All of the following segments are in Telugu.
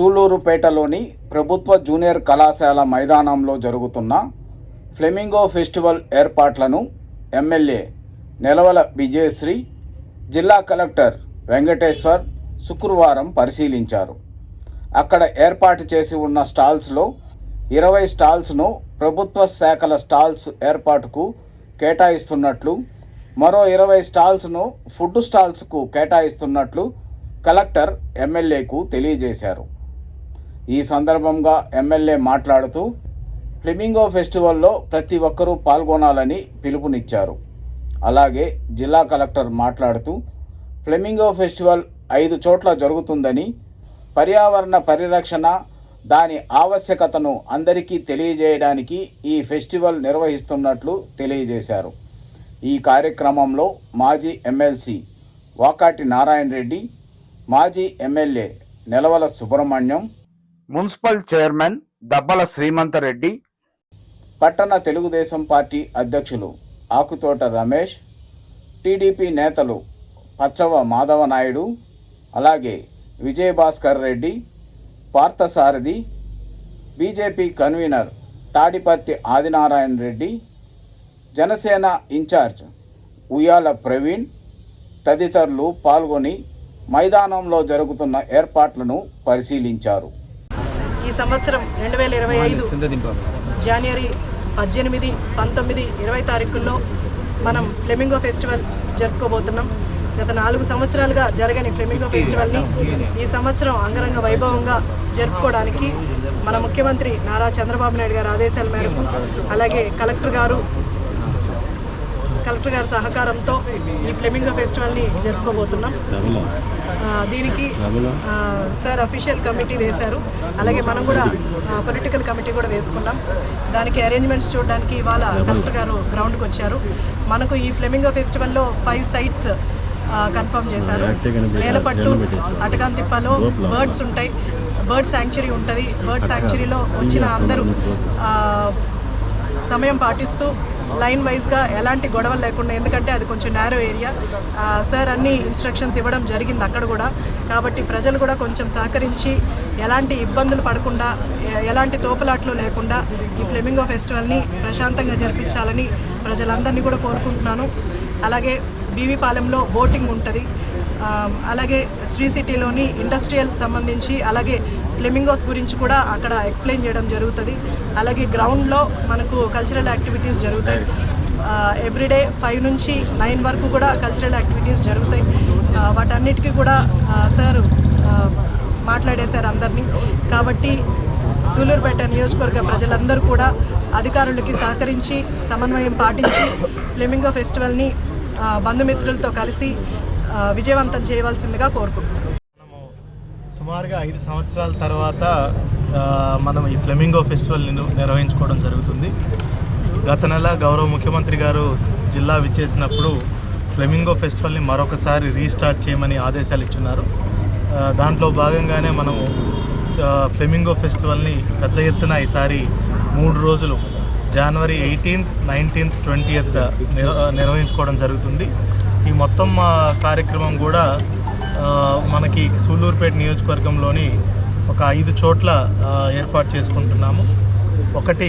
సూలూరుపేటలోని ప్రభుత్వ జూనియర్ కళాశాల మైదానంలో జరుగుతున్న ఫ్లెమింగో ఫెస్టివల్ ఏర్పాట్లను ఎమ్మెల్యే నెలవల విజయశ్రీ జిల్లా కలెక్టర్ వెంకటేశ్వర్ శుక్రవారం పరిశీలించారు. అక్కడ ఏర్పాటు చేసి ఉన్న స్టాల్స్లో ఇరవై స్టాల్స్ను ప్రభుత్వ శాఖల స్టాల్స్ ఏర్పాటుకు కేటాయిస్తున్నట్లు మరో ఇరవై స్టాల్స్ను ఫుడ్ స్టాల్స్కు కేటాయిస్తున్నట్లు కలెక్టర్ ఎమ్మెల్యేకు తెలియజేశారు. ఈ సందర్భంగా ఎమ్మెల్యే మాట్లాడుతూ ఫ్లెమింగో ఫెస్టివల్లో ప్రతి ఒక్కరూ పాల్గొనాలని పిలుపునిచ్చారు. అలాగే జిల్లా కలెక్టర్ మాట్లాడుతూ ఫ్లెమింగో ఫెస్టివల్ ఐదు చోట్ల జరుగుతుందని పర్యావరణ పరిరక్షణ దాని ఆవశ్యకతను అందరికీ తెలియజేయడానికి ఈ ఫెస్టివల్ నిర్వహిస్తున్నట్లు తెలియజేశారు. ఈ కార్యక్రమంలో మాజీ ఎమ్మెల్సీ వాకాటి నారాయణ రెడ్డి మాజీ MLA Nelavala Subrahmanyam municipal chairman Dabbala Srimanta Reddy పట్టణ తెలుగుదేశం పార్టీ అధ్యక్షులు ఆకుతోట రమేష్ టీడీపీ నేతలు పచ్చవ మాధవ నాయుడు అలాగే Vijayabhaskar Reddy Parthasarathi BJP convener Tadiparthi Adinarayana Reddy Janasena incharge Uyyala Praveen తదితరులు పాల్గొని మైదానంలో జరుగుతున్న ఏర్పాట్లను పరిశీలించారు. ఈ సంవత్సరం రెండు వేల ఇరవై ఐదు జనవరి పద్దెనిమిది పంతొమ్మిది ఇరవై తారీఖుల్లో మనం ఫ్లెమింగో ఫెస్టివల్ జరుపుకోబోతున్నాం. గత నాలుగు సంవత్సరాలుగా జరగని ఫ్లెమింగో ఫెస్టివల్ని ఈ సంవత్సరం అంగరంగ వైభవంగా జరుపుకోవడానికి మన ముఖ్యమంత్రి నారా చంద్రబాబు నాయుడు గారి ఆదేశాల మేరకు అలాగే కలెక్టర్ గారు కలెక్టర్ గారి సహకారంతో ఈ ఫ్లెమింగో ఫెస్టివల్ని జరుపుకోబోతున్నాం. దీనికి సార్ అఫీషియల్ కమిటీ వేశారు. అలాగే మనం కూడా పొలిటికల్ కమిటీ కూడా వేసుకున్నాం. దానికి అరేంజ్మెంట్స్ చూడడానికి ఇవాళ కలెక్టర్ గారు గ్రౌండ్కి వచ్చారు. మనకు ఈ ఫ్లెమింగో ఫెస్టివల్లో ఫైవ్ సైట్స్ కన్ఫర్మ్ చేశారు. నేలపట్టు అటకాంతిప్పలో బర్డ్స్ ఉంటాయి. బర్డ్ శాంక్చురీ ఉంటుంది. బర్డ్ శాంక్చురీలో వచ్చిన అందరూ సమయం పాటిస్తూ లైన్ వైజ్గా ఎలాంటి గొడవలు లేకుండా ఎందుకంటే అది కొంచెం నేరో ఏరియా సార్ అన్ని ఇన్స్ట్రక్షన్స్ ఇవ్వడం జరిగింది అక్కడ కూడా. కాబట్టి ప్రజలు కూడా కొంచెం సహకరించి ఎలాంటి ఇబ్బందులు పడకుండా ఎలాంటి తోపులాట్లు లేకుండా ఈ ఫ్లెమింగో ఫెస్టివల్ని ప్రశాంతంగా జరిపించాలని ప్రజలందరినీ కూడా కోరుకుంటున్నాను. అలాగే బీవీపాలెంలో బోటింగ్ ఉంటుంది. అలాగే శ్రీ సిటీలోని ఇండస్ట్రియల్ సంబంధించి అలాగే ఫ్లెమింగోస్ గురించి కూడా అక్కడ ఎక్స్ప్లెయిన్ చేయడం జరుగుతుంది. అలాగే గ్రౌండ్లో మనకు కల్చరల్ యాక్టివిటీస్ జరుగుతాయి. ఎవ్రీడే ఫైవ్ నుంచి నైన్ వరకు కూడా కల్చరల్ యాక్టివిటీస్ జరుగుతాయి. వాటన్నిటికీ కూడా సార్ మాట్లాడేశారు అందరినీ. కాబట్టి సూలూరుపేట నియోజకవర్గ ప్రజలందరూ కూడా అధికారులకి సహకరించి సమన్వయం పాటించి ఫ్లెమింగో ఫెస్టివల్ని బంధుమిత్రులతో కలిసి విజయవంతం చేయవలసిందిగా కోరుకుంటున్నాను. మనము సుమారుగా ఐదు సంవత్సరాల తర్వాత మనం ఈ ఫ్లెమింగో ఫెస్టివల్ నిర్వహించుకోవడం జరుగుతుంది. గత నెల గౌరవ ముఖ్యమంత్రి గారు జిల్లా విచ్చేసినప్పుడు ఫ్లెమింగో ఫెస్టివల్ని మరొకసారి రీస్టార్ట్ చేయమని ఆదేశాలు ఇచ్చున్నారు. దాంట్లో భాగంగానే మనము ఫ్లెమింగో ఫెస్టివల్ని పెద్ద ఎత్తున ఈసారి మూడు రోజులు జనవరి ఎయిటీన్త్ నైన్టీన్త్ ట్వంటీయత్ నిర్వహించుకోవడం జరుగుతుంది. ఈ మొత్తం కార్యక్రమం కూడా మనకి సూళ్ళూరుపేట నియోజకవర్గంలోని ఒక ఐదు చోట్ల ఏర్పాటు చేసుకుంటున్నాము. ఒకటి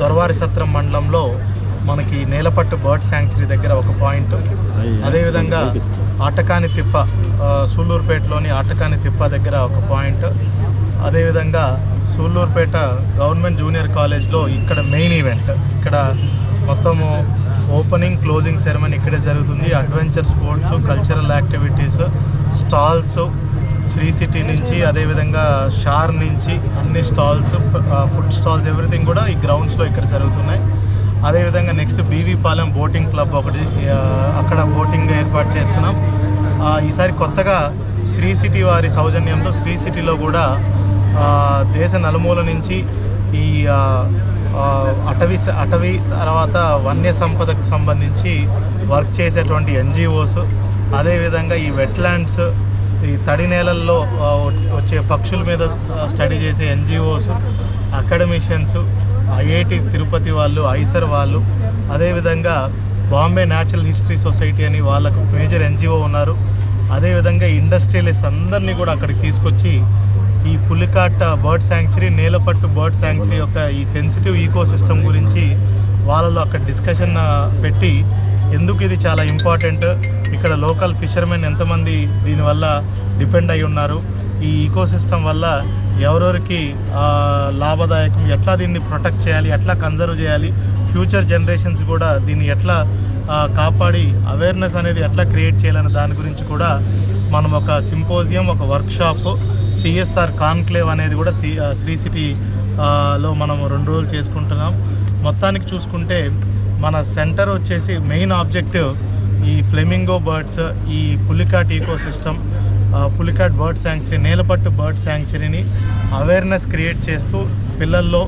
దొరవారి సత్రం మండలంలో మనకి నేలపట్టు బర్డ్ శాంక్చురీ దగ్గర ఒక పాయింట్. అదేవిధంగా ఆటకాని తిప్ప సూళ్ళూరుపేటలోని ఆటకాని తిప్ప దగ్గర ఒక పాయింట్. అదేవిధంగా సూళ్ళూరుపేట గవర్నమెంట్ జూనియర్ కాలేజ్లో ఇక్కడ మెయిన్ ఈవెంట్. ఇక్కడ మొత్తము ఓపెనింగ్ క్లోజింగ్ సెరమనీ ఇక్కడే జరుగుతుంది. Adventure sports cultural activities stalls Sri city నుంచి అదేవిధంగా షార్ నుంచి అన్ని స్టాల్స్ ఫుడ్ స్టాల్స్ ఎవ్రీథింగ్ కూడా ఈ గ్రౌండ్స్లో ఇక్కడ జరుగుతున్నాయి. అదేవిధంగా next BV Palem boating club ఒకటి అక్కడ బోటింగ్ ఏర్పాటు చేస్తున్నాం. ఈసారి కొత్తగా శ్రీ సిటీ వారి సౌజన్యంతో శ్రీ సిటీలో కూడా దేశ నలుమూల నుంచి ఈ అటవీ అటవీ తర్వాత వన్య సంపదకు సంబంధించి వర్క్ చేసేటువంటి ఎన్జిఓస్ అదేవిధంగా ఈ వెట్లాండ్స్ ఈ తడి నేలల్లో వచ్చే పక్షుల మీద స్టడీ చేసే ఎన్జిఓస్ అకాడమిషియన్స్ ఐఐటి తిరుపతి వాళ్ళు ఐసర్ వాళ్ళు అదేవిధంగా బాంబే న్యాచురల్ హిస్టరీ సొసైటీ అని వాళ్ళకు మేజర్ ఎన్జిఓ ఉన్నారు. అదేవిధంగా ఇండస్ట్రియలిస్ట్ అందరినీ కూడా అక్కడికి తీసుకొచ్చి ఈ Pulicat bird sanctuary Nelapattu bird sanctuary యొక్క ఈ సెన్సిటివ్ ఈకో సిస్టమ్ గురించి వాళ్ళలో అక్కడ డిస్కషన్ పెట్టి ఎందుకు ఇది చాలా ఇంపార్టెంట్? ఇక్కడ లోకల్ ఫిషర్మెన్ ఎంతమంది దీనివల్ల డిపెండ్ అయి ఉన్నారు? ఈ ఈకో సిస్టమ్ వల్ల ఎవరెవరికి లాభదాయకం ఎట్లా దీన్ని ప్రొటెక్ట్ చేయాలి ఎట్లా కన్జర్వ్ చేయాలి? ఫ్యూచర్ జనరేషన్స్ కూడా దీన్ని ఎట్లా కాపాడి అవేర్నెస్ అనేది ఎట్లా క్రియేట్ చేయాలనే దాని గురించి కూడా మనం ఒక సింపోజియం ఒక వర్క్షాప్ సిఎస్ఆర్ కాన్క్లేవ్ అనేది కూడా సి శ్రీ సిటీ లో మనం రెండు రోజులు చేసుకుంటున్నాం. మొత్తానికి చూసుకుంటే మన సెంటర్ వచ్చేసి మెయిన్ ఆబ్జెక్టివ్ ఈ ఫ్లెమింగో బర్డ్స్ ఈ Pulicat ecosystem Pulicat bird sanctuary Nelapattu bird శాంక్చురీని awareness create చేస్తూ పిల్లల్లో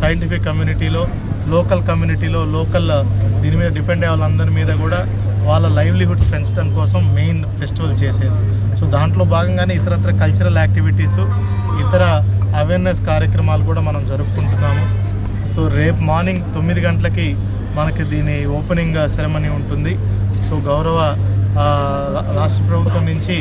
సైంటిఫిక్ కమ్యూనిటీలో లోకల్ కమ్యూనిటీలో లోకల్ దీని మీద డిపెండ్ అయ్యే వాళ్ళందరి మీద కూడా వాళ్ళ లైవ్లీహుడ్స్ పెంచడం కోసం మెయిన్ ఫెస్టివల్ చేసేది. సో దాంట్లో భాగంగానే ఇతరత్ర కల్చరల్ యాక్టివిటీస్ ఇతర అవేర్నెస్ కార్యక్రమాలు కూడా మనం జరుపుకుంటున్నాము. సో రేపు మార్నింగ్ తొమ్మిది గంటలకి మనకి దీని ఓపెనింగ్ సెరమనీ ఉంటుంది. సో గౌరవ రాష్ట్ర ప్రభుత్వం నుంచి